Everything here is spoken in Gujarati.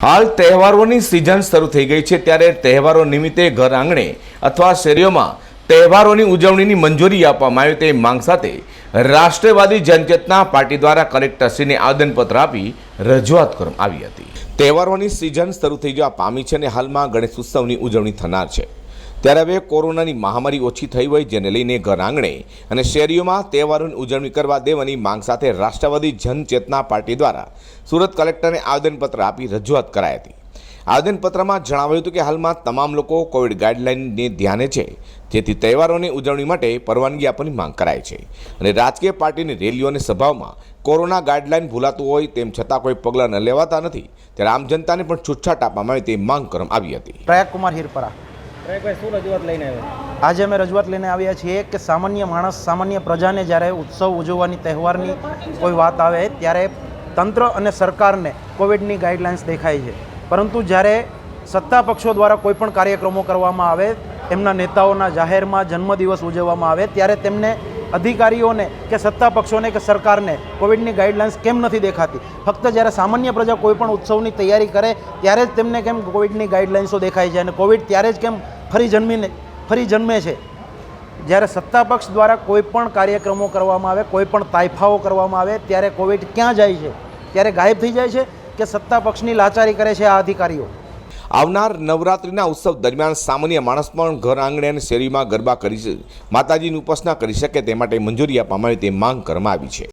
હાલ તહેવારોની સિઝન શરૂ થઈ ગઈ છે ત્યારે તહેવારો નિમિત્તે ઘર આંગણે અથવા શેરીઓમાં તહેવારોની ઉજવણીની મંજૂરી આપવામાં આવે તે માંગ સાથે રાષ્ટ્રવાદી જનચેતના પાર્ટી દ્વારા કલેક્ટરશ્રીને આવેદનપત્ર આપી રજૂઆત કરવામાં આવી હતી. તહેવારોની સિઝન શરૂ થઈ જવા પામી છે અને હાલમાં ગણેશ ઉત્સવની ઉજવણી થનાર છે. ત્યારે હવે કોરોનાની મહામારી ઓછી થઈ હોય જેને લઈને ઘર આંગણે અને શેરીઓમાં તહેવારોની ઉજવણી કરવા દેવાની માંગ સાથે રાષ્ટ્રવાદી જનચેતના પાર્ટી દ્વારા સુરત કલેક્ટરને આવેદનપત્ર આપી રજૂઆત કરાઈ હતી. આવેદનપત્રમાં જણાવાયું હતું કે હાલમાં તમામ લોકો કોવિડ ગાઈડલાઇનને ધ્યાને છે, જેથી તહેવારોની ઉજવણી માટે પરવાનગી આપવાની માંગ કરાય છે. અને રાજકીય પાર્ટીની રેલીઓ અને સભાઓમાં કોરોના ગાઈડલાઇન ભૂલાતું હોય તેમ છતાં કોઈ પગલાં ન લેવાતા નથી, ત્યારે આમ જનતાને પણ છૂટછાટ આપવામાં આવે તે માંગ કરવામાં આવી હતી. પ્રયાગ કુમાર હિરપરા. આજે અમે રજૂઆત લઈને આવ્યા છીએ કે સામાન્ય માણસ, સામાન્ય પ્રજાને જ્યારે ઉત્સવ ઉજવવાની, તહેવારની કોઈ વાત આવે, ત્યારે તંત્ર અને સરકારને કોવિડની ગાઈડલાઇન્સ દેખાય છે. પરંતુ જ્યારે સત્તા પક્ષો દ્વારા કોઈ પણ કાર્યક્રમો કરવામાં આવે, એમના નેતાઓના જાહેરમાં જન્મદિવસ ઉજવવામાં આવે, ત્યારે તેમને અધિકારીઓને કે સત્તા પક્ષોને કે સરકારને કોવિડની ગાઈડલાઇન્સ કેમ નથી દેખાતી? ફક્ત જ્યારે સામાન્ય પ્રજા કોઈ પણ ઉત્સવની તૈયારી કરે, ત્યારે જ તેમને કેમ કોવિડની ગાઈડલાઇન્સો દેખાય છે અને કોવિડ ત્યારે જ કેમ ફરી જન્મીને, ફરી જન્મે છે. જ્યારે સત્તા પક્ષ દ્વારા કોઈ પણ કાર્યક્રમો કરવામાં આવે, કોઈ પણ તાઇફાઓ કરવામાં આવે, ત્યારે કોવિડ ક્યાં જાય છે? ત્યારે ગાયબ થઈ જાય છે કે સત્તા પક્ષની લાચારી કરે છે આ અધિકારીઓ? આવનાર નવરાત્રિના ઉત્સવ દરમિયાન સામાન્ય માણસ પણ ઘર આંગણે અને શેરીમાં ગરબા કરી માતાજીની ઉપાસના કરી શકે તે માટે મંજૂરી આપવામાં આવે તે માંગ કરવામાં આવી છે.